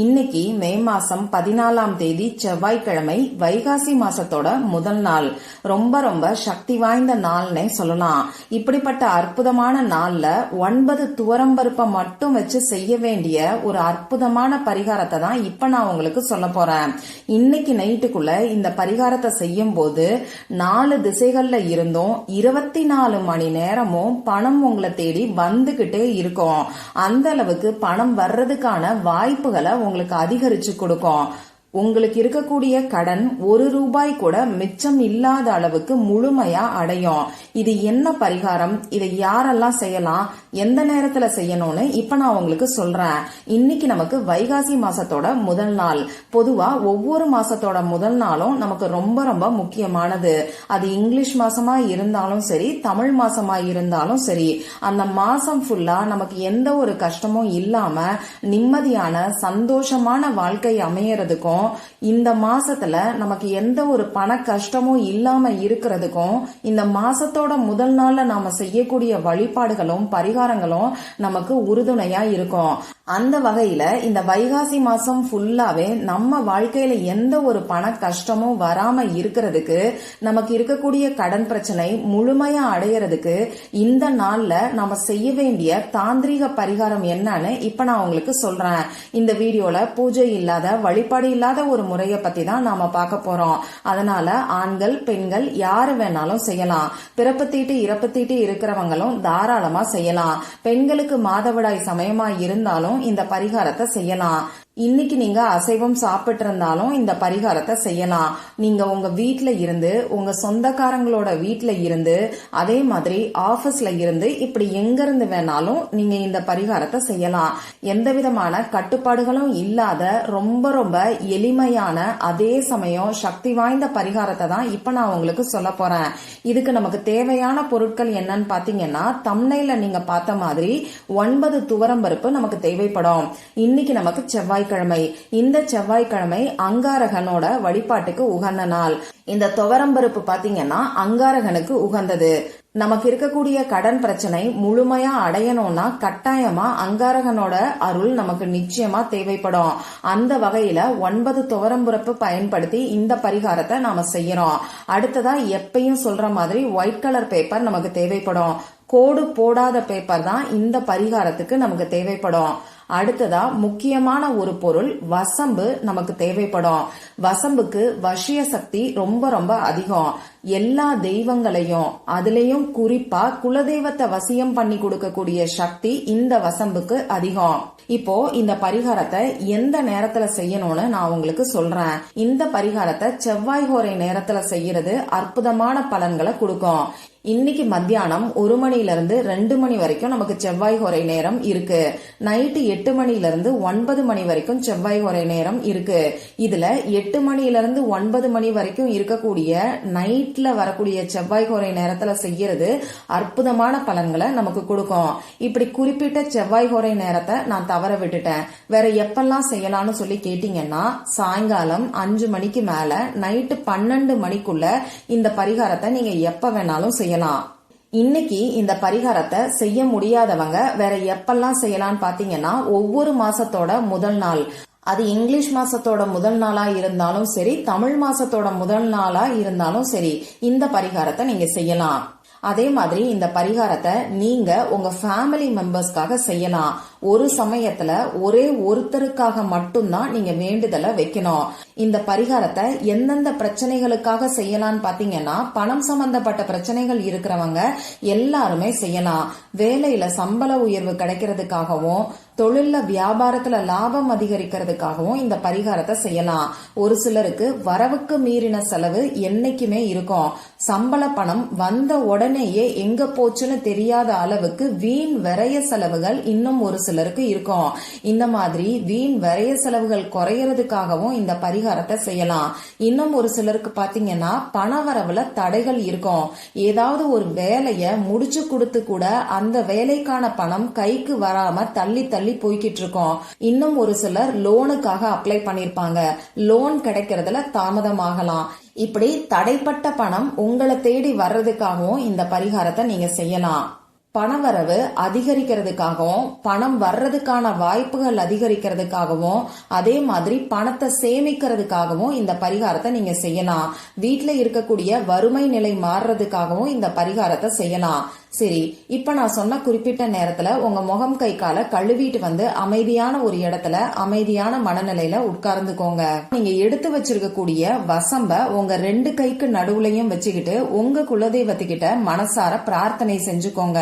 இன்னைக்கு மே மாசம் பதினாலாம் தேதி செவ்வாய்க்கிழமை வைகாசி மாசத்தோட முதல் நாள். ரொம்ப ரொம்ப சக்தி வாய்ந்த நாள்னே சொல்லலாம். இப்படிப்பட்ட அற்புதமான நாள்ல ஒன்பது துவரம்பருப்பை மட்டும் வச்சு செய்ய வேண்டிய ஒரு அற்புதமான பரிகாரத்தை தான் இப்ப நான் உங்களுக்கு சொல்ல போறேன். இன்னைக்கு நைட்டுக்குள்ள இந்த பரிகாரத்தை செய்யும் போது நாலு திசைகள்ல இருந்தும் இருபத்தி நாலு மணி நேரமும் பணம் உங்களை தேடி வந்துகிட்டே இருக்கும். அந்த அளவுக்கு பணம் வர்றதுக்கான வாய்ப்புகளை உங்களுக்கு அதிகரிச்சு கொடுக்கும். உங்களுக்கு இருக்கக்கூடிய கடன் ஒரு ரூபாய் கூட மிச்சம் இல்லாத அளவுக்கு முழுமையா அடையும். இது என்ன பரிகாரம்? இதை யாரெல்லாம் செய்யலாம்? எந்த நேரத்துல செய்யணும்னு இப்ப நான் உங்களுக்கு சொல்றேன். இன்னைக்கு நமக்கு வைகாசி மாசத்தோட முதல் நாள். பொதுவா ஒவ்வொரு மாசத்தோட முதல் நாளும் நமக்கு ரொம்ப ரொம்ப முக்கியமானது. அது இங்கிலீஷ் மாசமா இருந்தாலும் சரி தமிழ் மாசமா இருந்தாலும் சரி அந்த மாசம் ஃபுல்லா நமக்கு எந்த ஒரு கஷ்டமும் இல்லாம நிம்மதியான சந்தோஷமான வாழ்க்கை அமையறதுக்கும் இந்த மாசத்துல நமக்கு எந்த ஒரு பண கஷ்டமும் இல்லாம இருக்கிறதுக்கும் இந்த மாசத்தோட முதல் நாள்ல நாம செய்யக்கூடிய வழிபாடுகளும் பரிகாரங்களும் நமக்கு உறுதுணையா இருக்கும். அந்த வகையில இந்த வைகாசி மாசம் ஃபுல்லாவே நம்ம வாழ்க்கையில எந்த ஒரு பண கஷ்டமும் வராம இருக்கிறதுக்கு நமக்கு இருக்கக்கூடிய கடன் பிரச்சனை முழுமையா அடையிறதுக்கு இந்த நாள்ல நம்ம செய்ய வேண்டிய தாந்திரிக பரிகாரம் என்னன்னு இப்ப நான் உங்களுக்கு சொல்றேன். இந்த வீடியோல பூஜை இல்லாத வழிபாடு இல்லாத ஒரு முறைய பத்தி தான் நாம பார்க்க போறோம். அதனால ஆண்கள் பெண்கள் யாரு வேணாலும் செய்யலாம். பிறப்பு தீட்டு இறப்பு தீட்டு இருக்கிறவங்களும் தாராளமா செய்யலாம். பெண்களுக்கு மாதவிடாய் சமயமா இருந்தாலும் இந்த பரிகாரத்தை செய்யலாம். இன்னைக்கு நீங்க அசைவம் சாப்பிட்டு இருந்தாலும் இந்த பரிகாரத்தை செய்யலாம். நீங்க உங்க வீட்ல இருந்து உங்க சொந்தக்காரங்களோட வீட்ல இருந்து அதே மாதிரி ஆபீஸ்ல இருந்து இப்படி எங்க இருந்து வேணாலும் நீங்க இந்த பரிகாரத்தை செய்யலாம். எந்த விதமான கட்டுப்பாடுகளும் இல்லாத ரொம்ப ரொம்ப எளிமையான அதே சமயம் சக்தி வாய்ந்த பரிகாரத்தை தான் இப்ப நான் உங்களுக்கு சொல்ல போறேன். இதுக்கு நமக்கு தேவையான பொருட்கள் என்னன்னு பாத்தீங்கன்னா தம்னையில நீங்க பார்த்த மாதிரி ஒன்பது துவரம்பருப்பு நமக்கு தேவைப்படும். இன்னைக்கு நமக்கு செவ்வாய் செவ்வாய்க்கிழமை. இந்த செவ்வாய்க்கிழமை அங்காரகனோட வழிபாட்டுக்கு உகந்த நாள். இந்த துவரம்பருப்பு பாத்தீங்கன்னா அங்காரகனுக்கு உகந்தது. நமக்கு இருக்கக்கூடிய கடன் பிரச்சனை முழுமையா அடையணும்னா கட்டாயமா அங்காரகனோட அருள் நமக்கு நிச்சயமா தேவைப்படும். அந்த வகையில ஒன்பது துவரம்புறப்பு பயன்படுத்தி இந்த பரிகாரத்தை நாம செய்யறோம். அடுத்ததா எப்பயும் சொல்ற மாதிரி ஒயிட் கலர் பேப்பர் நமக்கு தேவைப்படும். கோடு போடாத பேப்பர் தான் இந்த பரிகாரத்துக்கு நமக்கு தேவைப்படும். அடுத்ததா முக்கியமான ஒரு பொருள் வசம்பு நமக்கு தேவைப்படும். வசம்புக்கு வசிய சக்தி ரொம்ப ரொம்ப அதிகம். எல்லா தெய்வங்களையும் அதுலயும் குறிப்பா குலதெய்வத்தை வசியம் பண்ணி கொடுக்கக்கூடிய சக்தி இந்த வசம்புக்கு அதிகம். இப்போ இந்த பரிகாரத்தை எந்த நேரத்துல செய்யணும்னு நான் உங்களுக்கு சொல்றேன். இந்த பரிகாரத்தை செவ்வாய் ஹோரை நேரத்துல செய்யறது அற்புதமான பலன்களை கொடுக்கும். இன்னைக்கு மத்தியானம் ஒரு மணில இருந்து ரெண்டு மணி வரைக்கும் நமக்கு செவ்வாய் ஹோரை நேரம் இருக்கு. நைட்டு எட்டு மணில இருந்து ஒன்பது மணி வரைக்கும் செவ்வாய் ஹோரை நேரம் இருக்கு. இதுல எட்டு மணில இருந்து ஒன்பது மணி வரைக்கும் இருக்கக்கூடிய நைட்ல வரக்கூடிய செவ்வாய் ஹோரை நேரத்துல செய்யறது அற்புதமான பலன்களை நமக்கு கொடுக்கும். இப்படி குறிப்பிட்ட செவ்வாய் ஹோரை நேரத்தை நான் தவற தவற விட்டுட்டேன். வேற எப்பெல்லாம் செய்யலாம்னு சொல்லி கேட்டீங்கன்னா சாயங்காலம் அஞ்சு மணிக்கு மேல நைட்டு பன்னெண்டு மணிக்குள்ள இந்த பரிகாரத்தை நீங்க எப்ப வேணாலும் செய்யலாம். இன்னைக்கு இந்த பரிகாரத்தை செய்ய முடியாதவங்க வேற எப்பெல்லாம் செய்யலாம்னு பாத்தீங்கன்னா ஒவ்வொரு மாசத்தோட முதல் நாள். அது இங்கிலீஷ் மாசத்தோட முதல் நாளா இருந்தாலும் சரி தமிழ் மாசத்தோட முதல் நாளா இருந்தாலும் சரி இந்த பரிகாரத்தை நீங்க செய்யலாம். அதே மாதிரி இந்த பரிகாரத்தை நீங்க உங்க ஃபேமிலி மெம்பர்ஸ்க்காக செய்யலாம். ஒரு சமயத்துல ஒரே ஒருத்தருக்காக மட்டும்தான் நீங்க வேண்டுதலை வைக்கணும். இந்த பரிகாரத்தை எந்தெந்த பிரச்சனைகளுக்காக செய்யலாம்னு பாத்தீங்கன்னா பணம் சம்பந்தப்பட்ட பிரச்சனைகள் இருக்கிறவங்க எல்லாருமே செய்யலாம். வேலையில சம்பள உயர்வு கிடைக்கிறதுக்காகவும் தொழில்ல வியாபாரத்துல லாபம் அதிகரிக்கிறதுக்காகவும் இந்த பரிகாரத்தை செய்யலாம். ஒரு சிலருக்கு வரவுக்கு மீறின செலவு என்னைக்குமே இருக்கும். சம்பள பணம் வந்த உடனேயே எங்க போச்சுன்னு தெரியாத அளவுக்கு வீண் விரைய செலவுகள் இன்னும் ஒரு சில சிலருக்கு இருக்கும். இந்த மாதிரி வீண் விரைய செலவுகள் குறையறதுக்காகவும் இந்த பரிகாரத்தை செய்யலாம். இன்னும் ஒரு சிலருக்கு பாத்தீங்கன்னா பணவரவுல தடைகள் இருக்கும். ஏதாவது ஒரு வேலைய முடிச்சு கொடுத்து கூட அந்த வேலைக்கான பணம் கைக்கு வராம தள்ளி தள்ளி போய்கிட்டு இருக்கோம். இன்னும் ஒரு சிலர் லோனுக்காக அப்ளை பண்ணிருப்பாங்க. லோன் கிடைக்கிறதுல தாமதமாகலாம். இப்படி தடைப்பட்ட பணம் உங்களை தேடி வர்றதுக்காகவும் இந்த பரிகாரத்தை நீங்க செய்யலாம். பணவரவு அதிகரிக்கிறதுக்காகவும் பணம் வர்றதுக்கான வாய்ப்புகள் அதிகரிக்கிறதுக்காகவும் அதே மாதிரி பணத்தை சேமிக்கிறதுக்காகவும் இந்த பரிகாரத்தை நீங்க செய்யலாம். வீட்டில் இருக்கக்கூடிய வறுமை நிலை மாறுறதுக்காகவும் இந்த பரிகாரத்தை செய்யலாம். சரி இப்ப நான் சொன்ன குறிப்பிட்ட நேரத்துல உங்க முகம் கை கால கழுவிட்டு வந்து அமைதியான ஒரு இடத்துல அமைதியான மனநிலையில உட்கார்ந்துக்கோங்க. நீங்க எடுத்து வச்சிருக்கக்கூடிய வசம்ப உங்க ரெண்டு கைக்கு நடுவுலையும் வச்சுக்கிட்டு உங்க குலதெய்வத்துக்கிட்ட மனசார பிரார்த்தனை செஞ்சுக்கோங்க.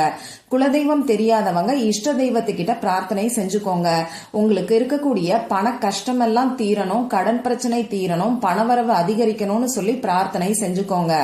குலதெய்வம் தெரியாதவங்க இஷ்ட தெய்வத்துக்கிட்ட பிரார்த்தனை செஞ்சுக்கோங்க. உங்களுக்கு இருக்கக்கூடிய பண கஷ்டமெல்லாம் தீரணும் கடன் பிரச்சனை தீரணும் பணவரவு அதிகரிக்கணும்னு சொல்லி பிரார்த்தனை செஞ்சுக்கோங்க.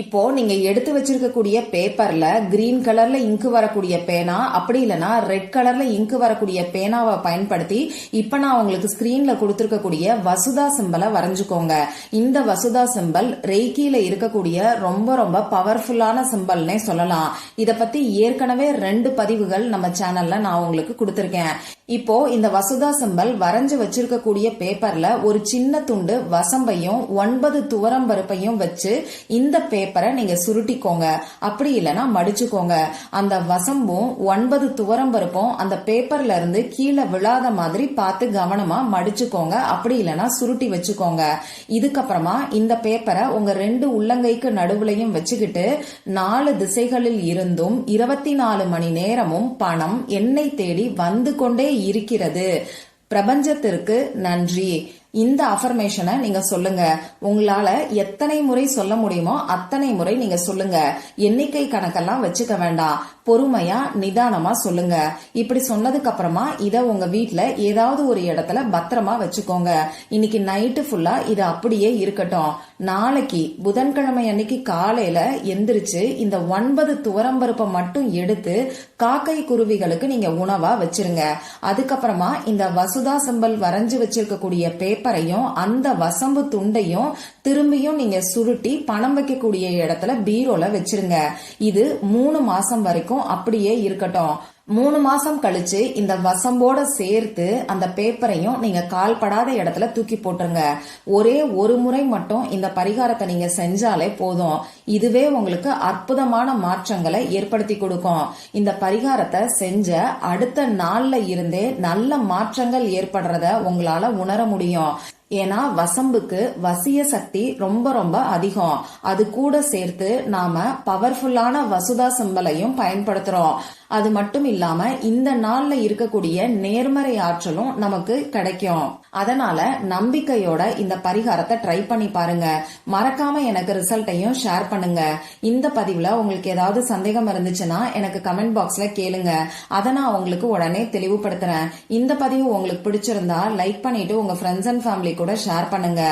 இப்போ நீங்க எடுத்து வச்சிருக்கக்கூடிய பேப்பர்ல கிரீன் கலர்ல இங்கு வரக்கூடிய பேனா அப்படி இல்லைன்னா ரெட் கலர்ல இங்கு வரக்கூடிய பேனாவை பயன்படுத்தி இப்ப நான் உங்களுக்கு ஸ்கிரீன்ல கொடுத்துருக்கக்கூடிய வசுதா சிம்பலை வரைஞ்சுக்கோங்க. இந்த வசுதா சிம்பல் ரெய்கியில இருக்கக்கூடிய ரொம்ப ரொம்ப பவர்ஃபுல்லான சிம்பல்னே சொல்லலாம். இத பத்தி ஏற்கனவே ரெண்டு பதிவுகள் நம்ம சேனல்ல நான் உங்களுக்கு கொடுத்துருக்கேன். இப்போ இந்த வசுதா சிம்பல் வரைஞ்சு வச்சிருக்கக்கூடிய பேப்பர்ல ஒரு சின்ன துண்டு வசம்பையும் ஒன்பது துவரம் பருப்பையும் வச்சு இந்த பே நீங்க சுருட்டிக்கோங்க. அப்படி இல்லைன்னா மடிச்சுக்கோங்க. அந்த வசம்பும் ஒன்பது துவரம் பருப்பும் அந்த பேப்பர்ல இருந்து கீழே விழாத மாதிரி பார்த்து கவனமா மடிச்சுக்கோங்க. அப்படி இல்லைன்னா சுருட்டி வச்சுக்கோங்க. இதுக்கப்புறமா இந்த பேப்பரை உங்க ரெண்டு உள்ளங்கைக்கு நடுவுலையும் வச்சுக்கிட்டு நாலு திசைகளில் இருந்தும் இருபத்தி நாலு மணி நேரமும் பணம் என்னை தேடி வந்து கொண்டே இருக்கிறது. பிரபஞ்சத்திற்கு நன்றி. இந்த அஃபர்மேஷனை நீங்க சொல்லுங்க. உங்களால எத்தனை முறை சொல்ல முடியுமோ அத்தனை முறை நீங்க சொல்லுங்க. எண்ணிக்கை கணக்கெல்லாம் வச்சுக்க வேண்டாம். பொறுமையா நிதானமா சொல்லுங்க. இப்படி சொன்னதுக்கு அப்புறமா இத உங்க வீட்ல ஏதாவது ஒரு இடத்துல பத்திரமா வச்சுக்கோங்க. இன்னைக்கு நைட்டு ஃபுல்லா இது அப்படியே இருக்கட்டும். நாளைக்கு புதன்கிழமை அன்னைக்கு காலையில எந்திரிச்சு இந்த ஒன்பது துவரம்பருப்பை மட்டும் எடுத்து காக்கை குருவிகளுக்கு நீங்க உணவா வச்சிருங்க. அதுக்கப்புறமா இந்த வசுதா சம்பல் வரைஞ்சு வச்சிருக்கக்கூடிய பேப்பரையும் அந்த வசம்பு துண்டையும் திரும்பியும் நீங்க சுருட்டி பணம் வைக்கக்கூடிய இடத்துல பீரோல வச்சிருங்க. இது மூணு மாசம் வரைக்கும் அப்படியே இருக்கட்டும். மூணு மாசம் கழிச்சு இந்த வசம்போட சேர்த்து அந்த பேப்பரையும் நீங்க கால்படாத இடத்துல தூக்கி போட்டுருங்க. ஒரே ஒரு முறை மட்டும் இந்த பரிகாரத்தை நீங்க செஞ்சாலே போதும். இதுவே உங்களுக்கு அற்புதமான மாற்றங்களை ஏற்படுத்தி கொடுக்கும். இந்த பரிகாரத்தை செஞ்ச அடுத்த நாள்ல இருந்தே நல்ல மாற்றங்கள் ஏற்படுறத உங்களால உணர முடியும். ஏன்னா வசம்புக்கு வசிய சக்தி ரொம்ப ரொம்ப அதிகம். அது கூட சேர்த்து நாம பவர்ஃபுல்லான வசுதா சிம்பலையும் பயன்படுத்துறோம். அது மட்டும் இல்லாம இந்த நாள்ல இருக்கக்கூடிய நேர்மறை ஆற்றலும் நமக்கு கிடைக்கும். அதனால நம்பிக்கையோட இந்த பரிகாரத்தை ட்ரை பண்ணி பாருங்க. மறக்காம எனக்கு ரிசல்ட்டையும் ஷேர் பண்ணுங்க. இந்த பதிவுல உங்களுக்கு ஏதாவது சந்தேகம் இருந்துச்சுன்னா எனக்கு கமெண்ட் பாக்ஸ்ல கேளுங்க. அதை நான் உங்களுக்கு உடனே தெளிவுபடுத்துறேன். இந்த பதிவு உங்களுக்கு பிடிச்சிருந்தா லைக் பண்ணிட்டு உங்க ஃப்ரெண்ட்ஸ் அண்ட் ஃபேமிலி கூட ஷேர் பண்ணுங்க.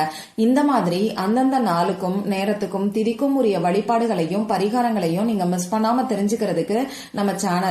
இந்த மாதிரி அந்தந்த நாளுக்கும் நேரத்துக்கும் திதிக்கும் உரிய வழிபாடுகளையும் பரிகாரங்களையும் நீங்க மிஸ் பண்ணாம தெரிஞ்சுக்கிறதுக்கு நம்ம சேனல்